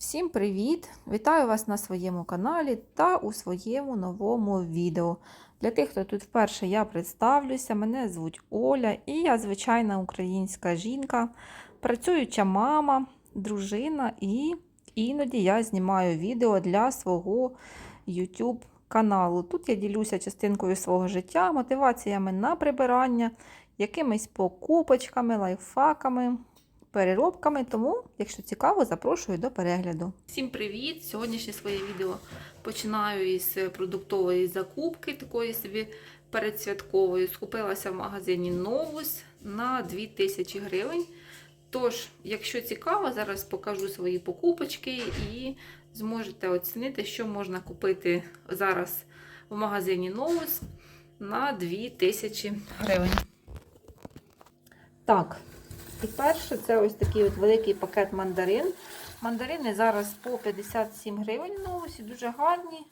Всім привіт! Вітаю вас на своєму каналі та у своєму новому відео. Для тих, хто тут вперше я представлюся, мене звуть Оля і я звичайна українська жінка, працююча мама, дружина і іноді я знімаю відео для свого YouTube каналу. Тут я ділюся частинкою свого життя, мотиваціями на прибирання, якимись покупочками, лайфхаками переробками, тому, якщо цікаво, запрошую до перегляду. Всім привіт! Сьогоднішнє своє відео починаю із продуктової закупки, такої собі передсвяткової. Скупилася в магазині Novus на 2000 гривень. Тож, якщо цікаво, зараз покажу свої покупочки і зможете оцінити, що можна купити зараз в магазині Novus на 2000 гривень. Так, і перше, це ось такий от великий пакет мандарин. Мандарини зараз по 57 гривень в новосі, дуже гарні.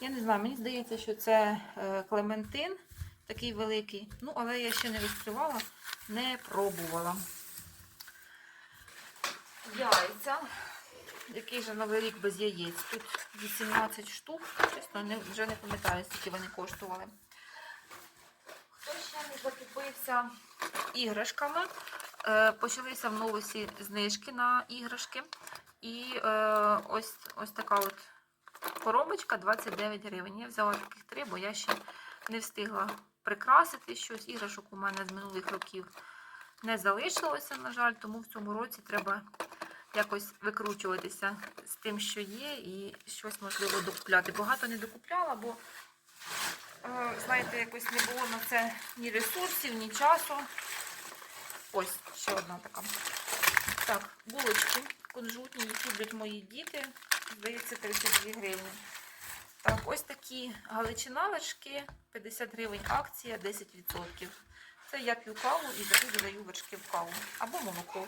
Я не знаю, мені здається, що це е, клементин такий великий. Ну, але я ще не відкривала, не пробувала. Яйця. Який же новий рік без яєць. Тут 18 штук. Чесно, не, вже не пам'ятаю, скільки вони коштували. Хто ще не закупився іграшками? Е, Почалися в новосі знижки на іграшки. І е, ось ось така от коробочка 29 гривень. Я взяла таких три, бо я ще не встигла прикрасити щось. Іграшок у мене з минулих років не залишилося, на жаль, тому в цьому році треба якось викручуватися з тим, що є, і щось можливо докупляти. Багато не докупляла, бо, е, знаєте, якось не було на це ні ресурсів, ні часу. Ось ще одна така. Так, булочки кунжутні, які люблять мої діти. Здається, 32 гривні. Так, ось такі галичиналочки, 50 гривень акція, 10%. Це я п'ю каву і завжди додаю вершки в каву. Або молоко.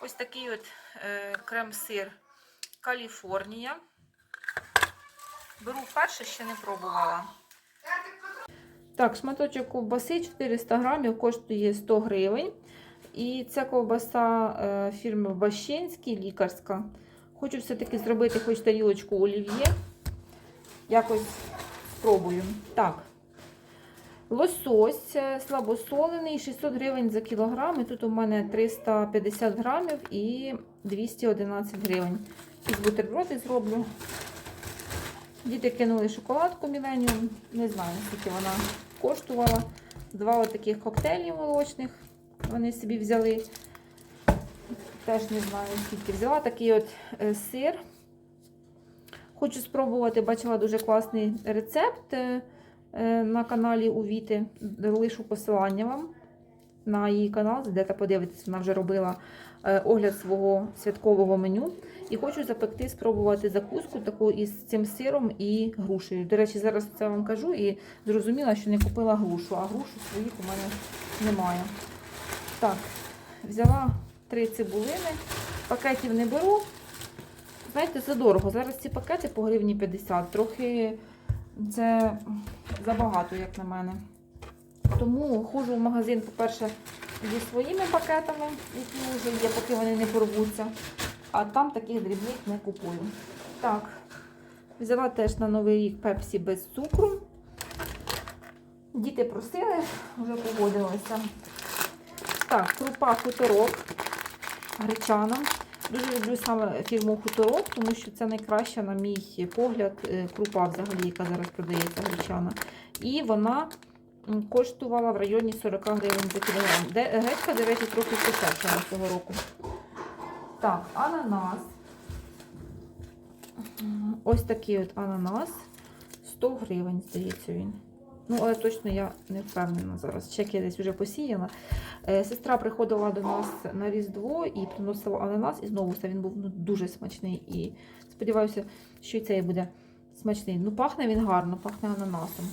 Ось такий от е, крем-сир Каліфорнія. Беру вперше, ще не пробувала. Так, шматочок ковбаси 400 грамів коштує 100 гривень. І ця ковбаса е, фірми Бащинський, лікарська. Хочу все-таки зробити хоч тарілочку олів'є. Якось спробую. Так. Лосось е, слабосолений, 600 гривень за кілограм. І тут у мене 350 грамів і 211 гривень. Із бутерброди зроблю. Діти кинули шоколадку Міленіум. Не знаю, скільки вона коштувала. Два отаких коктейлів молочних вони собі взяли. Теж не знаю, скільки взяла. Такий от е, сир. Хочу спробувати, бачила дуже класний рецепт е, е, на каналі у Віти. Лишу посилання вам на її канал, де подивитися, вона вже робила огляд свого святкового меню. І хочу запекти, спробувати закуску таку із цим сиром і грушею. До речі, зараз це вам кажу і зрозуміла, що не купила грушу, а грушу своїх у мене немає. Так, взяла три цибулини, пакетів не беру. Знаєте, це дорого. Зараз ці пакети по гривні 50. Трохи це забагато, як на мене. Тому ходжу в магазин, по-перше, зі своїми пакетами, які вже є, поки вони не порвуться. А там таких дрібних не купую. Так, взяла теж на новий рік пепсі без цукру. Діти просили, вже погодилися. Так, крупа хуторок гречана. Дуже люблю саме фірму хуторок, тому що це найкраща, на мій погляд, е, крупа взагалі, яка зараз продається гречана. І вона коштувала в районі 40 гривень за кілограм. Гречка, до речі, трохи дешевша цього року. Так, ананас. Ось такий от ананас. 100 гривень, здається, він. Ну, але точно я не впевнена зараз. Чек я десь вже посіяла. Е, Сестра приходила до нас на Різдво і приносила ананас, і знову він був ну, дуже смачний. І сподіваюся, що і цей буде смачний. Ну, пахне він гарно, пахне ананасом.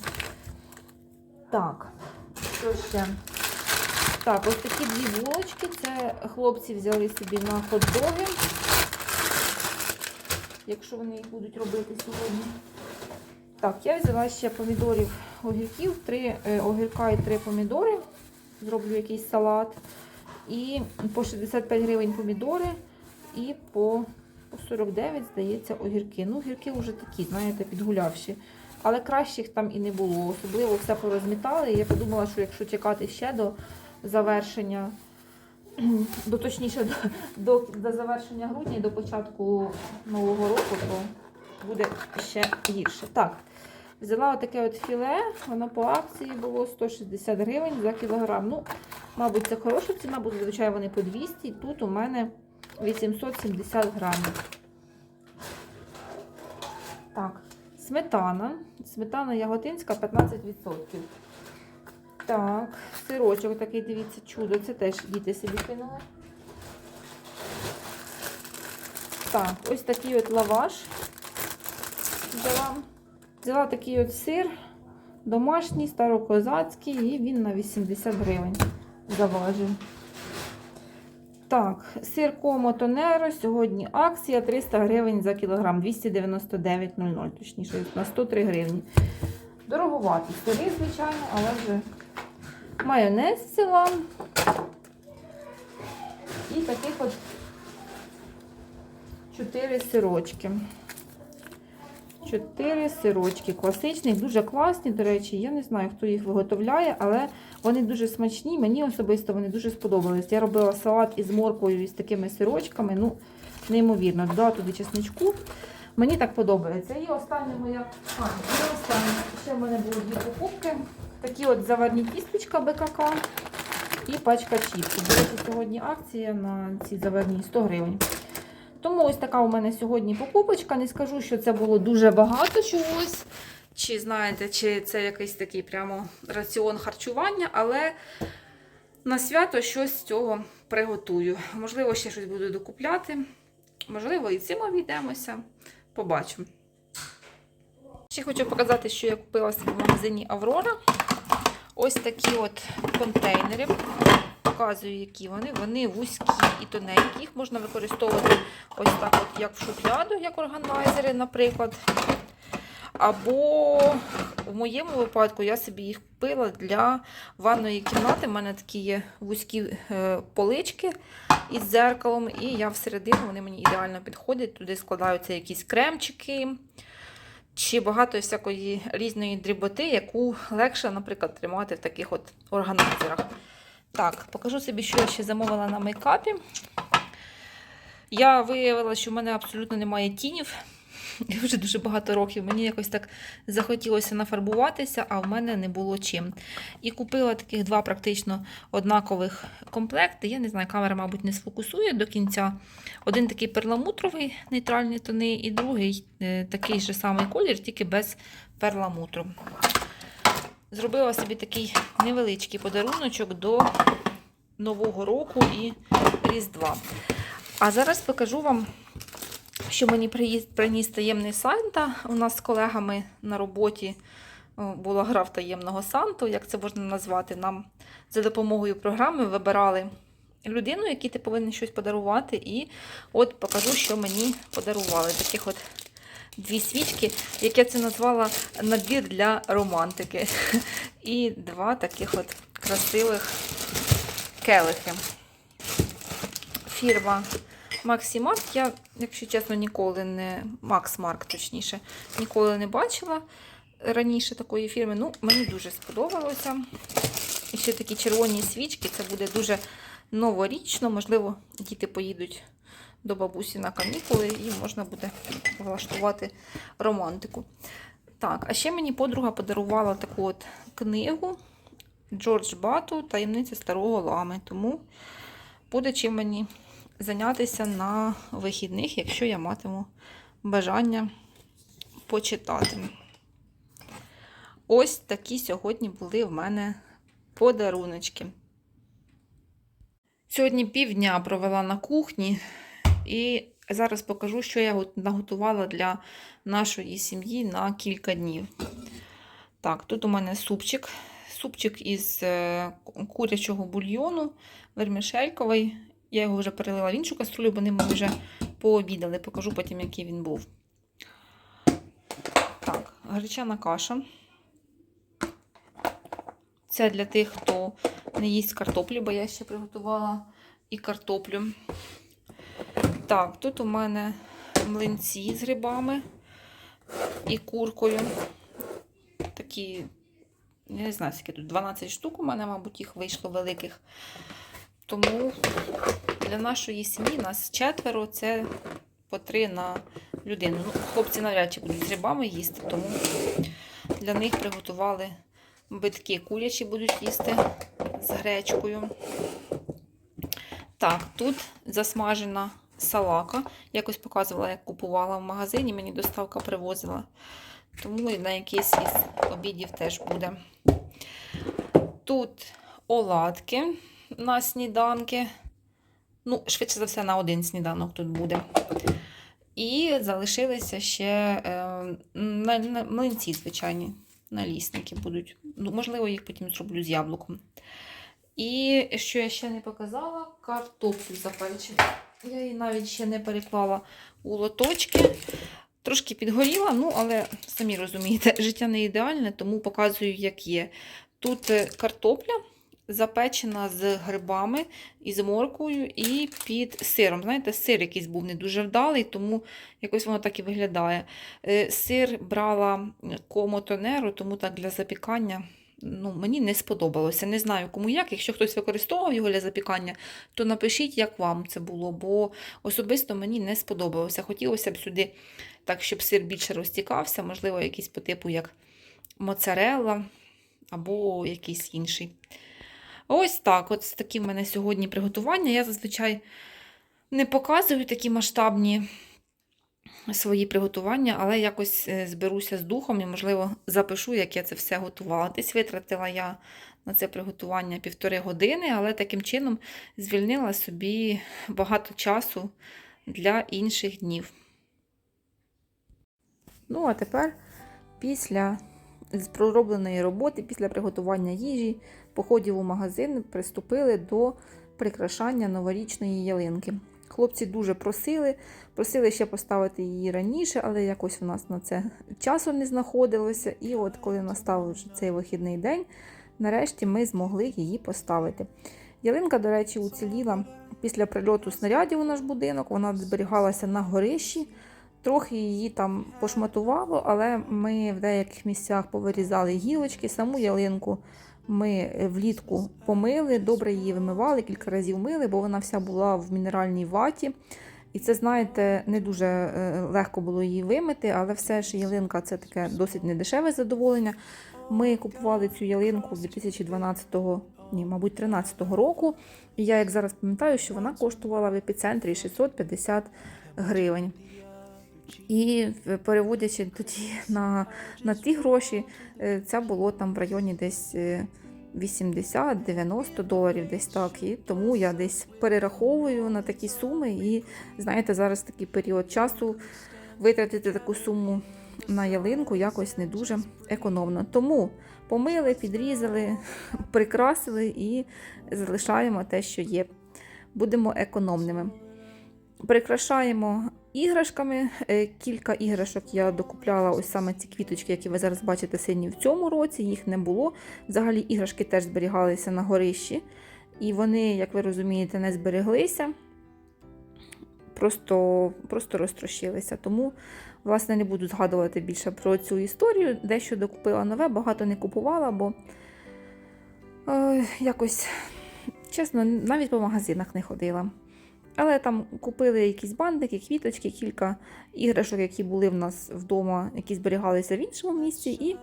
Так, що ще? Так, ось такі дві булочки. Це хлопці взяли собі на хот-доги. Якщо вони їх будуть робити сьогодні. Так, я взяла ще помідорів огірків, три е, огірка і три помідори. Зроблю якийсь салат. І по 65 гривень помідори і по, по 49, здається, огірки. Ну, огірки вже такі, знаєте, підгулявші. Але кращих там і не було. Особливо все порозмітали. І я подумала, що якщо чекати ще до завершення, до точніше, до, до завершення грудня і до початку нового року, то буде ще гірше. Так, взяла отаке от філе, воно по акції було 160 гривень за кілограм. Ну, мабуть, це хороша ціна, бо зазвичай вони по 200. Тут у мене 870 грамів. Так, сметана. Сметана яготинська 15%. Так, сирочок такий, дивіться, чудо. Це теж діти собі кинули. Так, ось такий от лаваш. Взяла. Взяла такий от сир домашній, старокозацький, і він на 80 гривень заважив. Так, сир Комо Тонеро, сьогодні акція 300 гривень за кілограм, 299,00, точніше, на 103 гривні. Дороговаті сири, звичайно, але вже майонез взяла. І таких от 4 сирочки. 4 сирочки класичні, дуже класні, до речі, я не знаю, хто їх виготовляє, але вони дуже смачні. Мені особисто вони дуже сподобались. Я робила салат із морквою і з такими сирочками. Ну, неймовірно, додала туди чесничку. Мені так подобається. І остання моя. А, і остання. Ще в мене було дві покупки. Такі от заварні тістечка БКК і пачка чіпсів. До сьогодні акція на ці заварні 100 гривень. Тому ось така у мене сьогодні покупочка. Не скажу, що це було дуже багато чогось. Чи знаєте, чи це якийсь такий прямо раціон харчування, але на свято щось з цього приготую. Можливо, ще щось буду докупляти. Можливо, і цим обійдемося. Побачимо. Ще хочу показати, що я купила в магазині Аврора. Ось такі от контейнери. Показую, які вони. Вони вузькі і тоненькі. Їх можна використовувати ось так, от, як в шухляду, як органайзери, наприклад. Або в моєму випадку я собі їх купила для ванної кімнати. У мене такі є вузькі е, полички із дзеркалом, і я всередину вони мені ідеально підходять. Туди складаються якісь кремчики. Чи багато всякої різної дріботи, яку легше, наприклад, тримати в таких от органайзерах. Так, покажу собі, що я ще замовила на мейкапі. Я виявила, що в мене абсолютно немає тінів. Я вже дуже багато років. Мені якось так захотілося нафарбуватися, а в мене не було чим. І купила таких два практично однакових комплекти. Я не знаю, камера, мабуть, не сфокусує до кінця. Один такий перламутровий нейтральний тони, і другий е, такий же самий колір, тільки без перламутру. Зробила собі такий невеличкий подаруночок до Нового року і Різдва. А зараз покажу вам, що мені приніс таємний Санта. У нас з колегами на роботі була гра в таємного Санту, як це можна назвати. Нам за допомогою програми вибирали людину, якій ти повинен щось подарувати. І от покажу, що мені подарували. Таких от дві свічки, як я це назвала набір для романтики. І два таких от красивих келихи. Фірма Максимарк. Я, якщо чесно, ніколи не Макс Марк, точніше, ніколи не бачила раніше такої фірми. Ну, мені дуже сподобалося. І ще такі червоні свічки. Це буде дуже новорічно. Можливо, діти поїдуть до бабусі на канікули і можна буде влаштувати романтику. Так, а ще мені подруга подарувала таку от книгу Джордж Бату Таємниця старого лами. Тому буде чим мені зайнятися на вихідних, якщо я матиму бажання почитати. Ось такі сьогодні були в мене подаруночки. Сьогодні півдня провела на кухні, і зараз покажу, що я наготувала для нашої сім'ї на кілька днів. Так, тут у мене супчик. Супчик із е, курячого бульйону, вермішельковий. Я його вже перелила в іншу каструлю, бо ми вже пообідали. Покажу потім, який він був. Так, гречана каша. Це для тих, хто не їсть картоплю, бо я ще приготувала і картоплю. Так, тут у мене млинці з грибами і куркою. Такі, я не знаю, скільки тут 12 штук у мене, мабуть, їх вийшло великих. Тому для нашої сім'ї нас четверо, це по три на людину. Ну, хлопці навряд чи будуть з грибами їсти, тому для них приготували битки курячі будуть їсти з гречкою. Так, тут засмажена салака. Якось показувала, як купувала в магазині, мені доставка привозила. Тому на якийсь із обідів теж буде. Тут оладки на сніданки. Ну, швидше за все, на один сніданок тут буде. І залишилися ще е, млинці, звичайні, налісники будуть. Ну, можливо, їх потім зроблю з яблуком. І що я ще не показала, картоплю запечену. Я її навіть ще не переклала у лоточки. Трошки підгоріла, ну, але самі розумієте, життя не ідеальне, тому показую, як є. Тут е, картопля запечена з грибами і з морквою, і під сиром. Знаєте, сир якийсь був не дуже вдалий, тому якось воно так і виглядає. Е, Сир брала комотонеру, тому так для запікання ну, мені не сподобалося. Не знаю, кому як. Якщо хтось використовував його для запікання, то напишіть, як вам це було, бо особисто мені не сподобалося. Хотілося б сюди, так, щоб сир більше розтікався, можливо, якийсь по типу як моцарелла або якийсь інший. Ось так. От такі в мене сьогодні приготування. Я зазвичай не показую такі масштабні свої приготування, але якось е, зберуся з духом і, можливо, запишу, як я це все готувала. Десь витратила я на це приготування півтори години, але таким чином звільнила собі багато часу для інших днів. Ну, а тепер, після проробленої роботи, після приготування їжі, походів у магазин, приступили до прикрашання новорічної ялинки. Хлопці дуже просили, просили ще поставити її раніше, але якось у нас на це часу не знаходилося. І от коли настав вже цей вихідний день, нарешті ми змогли її поставити. Ялинка, до речі, уціліла після прильоту снарядів у наш будинок, вона зберігалася на горищі. Трохи її там пошматувало, але ми в деяких місцях повирізали гілочки, саму ялинку ми влітку помили, добре її вимивали, кілька разів мили, бо вона вся була в мінеральній ваті. І це, знаєте, не дуже е, легко було її вимити, але все ж ялинка це таке досить недешеве задоволення. Ми купували цю ялинку 2012 ні, мабуть, 13 року. І я, як зараз пам'ятаю, що вона коштувала в епіцентрі 650 гривень. І переводячи тоді на на ті гроші, е, це було там в районі десь 80-90 доларів, десь так. І тому я десь перераховую на такі суми. І знаєте, зараз такий період часу витратити таку суму на ялинку якось не дуже економно. Тому помили, підрізали, прикрасили і залишаємо те, що є. Будемо економними. Прикрашаємо іграшками. Е, кілька іграшок я докупляла ось саме ці квіточки, які ви зараз бачите сині в цьому році, їх не було. Взагалі іграшки теж зберігалися на горищі. І вони, як ви розумієте, не збереглися, просто просто розтрощилися. Тому, власне, не буду згадувати більше про цю історію. Дещо докупила нове, багато не купувала, бо е, якось, чесно, навіть по магазинах не ходила. Але там купили якісь бандики, квіточки, кілька іграшок, які були в нас вдома, які зберігалися в іншому місці. І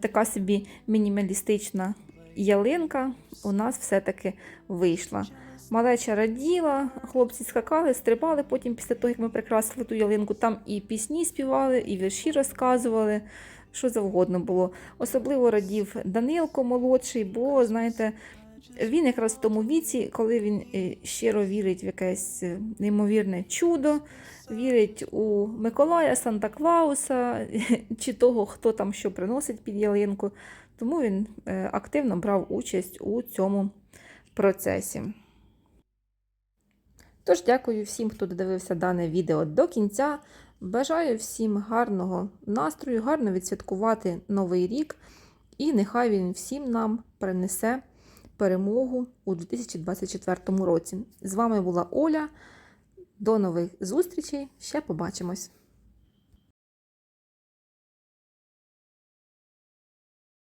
така собі мінімалістична ялинка у нас все-таки вийшла. Малеча раділа, хлопці скакали, стрибали. Потім, після того, як ми прикрасили ту ялинку, там і пісні співали, і вірші розказували, що завгодно було. Особливо радів Данилко молодший, бо, знаєте, він якраз в тому віці, коли він е, щиро вірить в якесь е, неймовірне чудо, вірить у Миколая, Санта Клауса чи того, хто там що приносить під ялинку. Тому він е, активно брав участь у цьому процесі. Тож, дякую всім, хто додивився дане відео до кінця. Бажаю всім гарного настрою, гарно відсвяткувати новий рік, і нехай він всім нам принесе перемогу у 2024 році. З вами була Оля. До нових зустрічей! Ще побачимось!